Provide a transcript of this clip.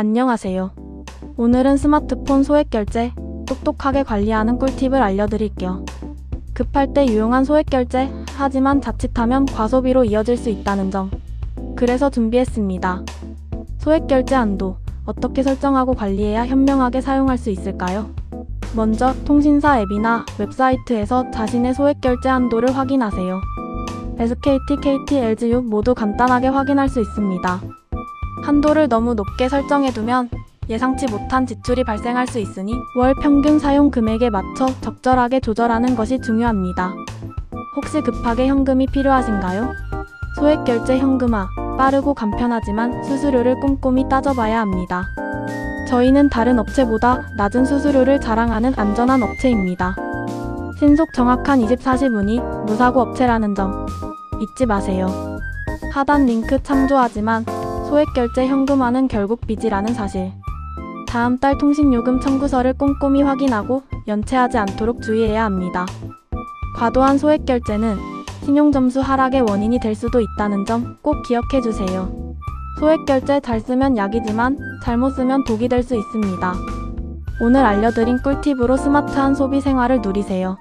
안녕하세요. 오늘은 스마트폰 소액 결제 똑똑하게 관리하는 꿀팁을 알려드릴게요. 급할 때 유용한 소액 결제, 하지만 자칫하면 과소비로 이어질 수 있다는 점. 그래서 준비했습니다. 소액 결제 한도, 어떻게 설정하고 관리해야 현명하게 사용할 수 있을까요? 먼저 통신사 앱이나 웹사이트에서 자신의 소액 결제 한도를 확인하세요. SKT, KT, LGU 모두 간단하게 확인할 수 있습니다. 한도를 너무 높게 설정해두면 예상치 못한 지출이 발생할 수 있으니 월 평균 사용 금액에 맞춰 적절하게 조절하는 것이 중요합니다. 혹시 급하게 현금이 필요하신가요? 소액 결제 현금화 빠르고 간편하지만 수수료를 꼼꼼히 따져봐야 합니다. 저희는 다른 업체보다 낮은 수수료를 자랑하는 안전한 업체입니다. 신속 정확한 24시 문의 무사고 업체라는 점 잊지 마세요. 하단 링크 참조하지만 소액 결제 현금화는 결국 빚이라는 사실. 다음 달 통신요금 청구서를 꼼꼼히 확인하고 연체하지 않도록 주의해야 합니다. 과도한 소액 결제는 신용점수 하락의 원인이 될 수도 있다는 점 꼭 기억해 주세요. 소액 결제 잘 쓰면 약이지만 잘못 쓰면 독이 될 수 있습니다. 오늘 알려드린 꿀팁으로 스마트한 소비 생활을 누리세요.